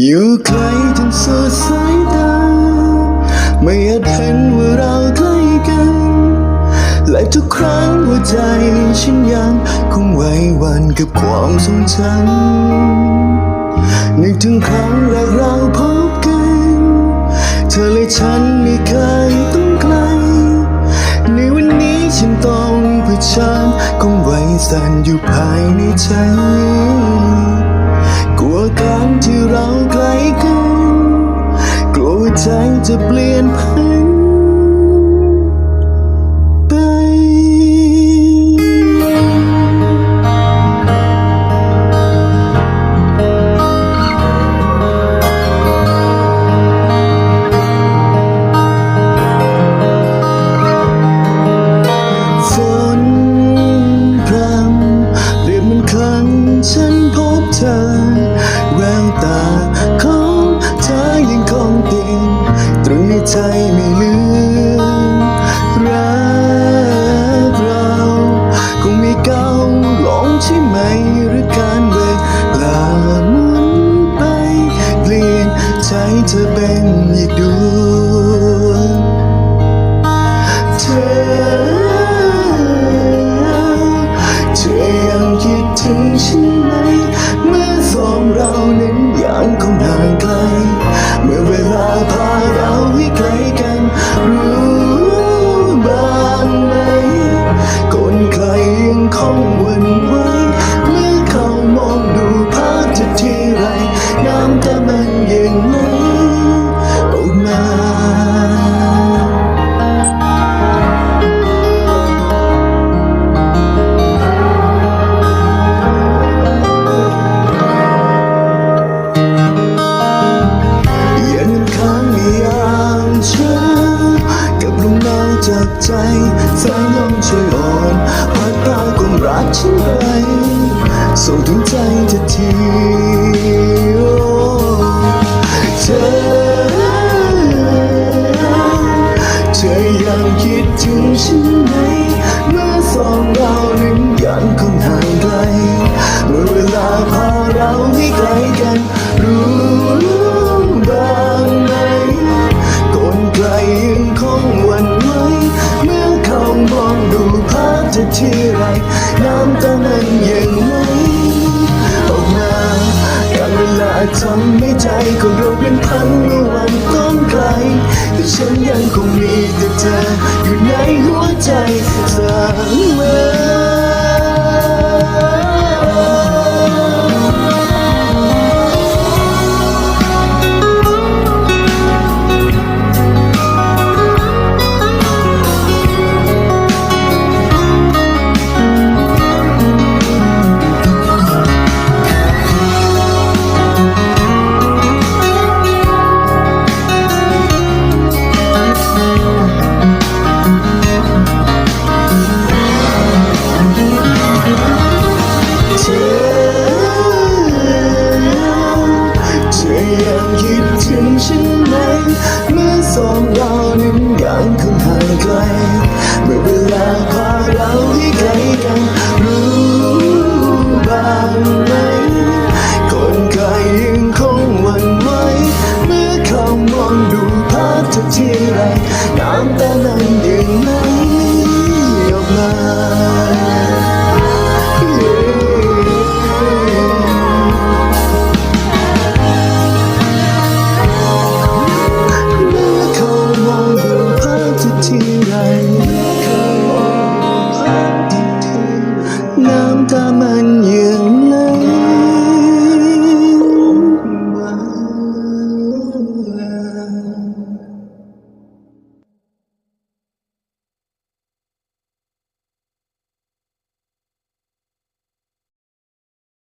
อยู่ไกลจนสุดสายตา ไม่อาจเห็นว่าเราใกล้กัน และทุกครั้งหัวใจฉันยังคงไหว้หวันกับความทรงจำนึกถึงครั้งแรกเราพบกัน เธอและฉันไม่เคยต้องไกล ในวันนี้ฉันต้องเผชิญคงไหวสั่นอยู่ภายในใจ กลัวการที่เราใกล้กัน กลัวใจจะเปลี่ยนพัน เธอเป็นอีกดวงเธอเธอยังคิดถึงฉันไหม เมื่อสองเรานั้นยังคงห่างไกล เมื่อเวลาพาเราให้ไกลกันรู้บ้างไหมคนใครยังคงหวันไหวเจากใจสายลมช่วยอ่อนพัดพาความรักฉันไปส่งถึงใจทันทีโอ้เธอเธอยังคิดถึงฉันไหม ฉันยังคงมีแต่เธออยู่ในหัวใจเสมอ ฉันไหมเมื่อสองเรานั้นยังคงห่างไกลเมื่อเวลาพาเราให้ไกลกัน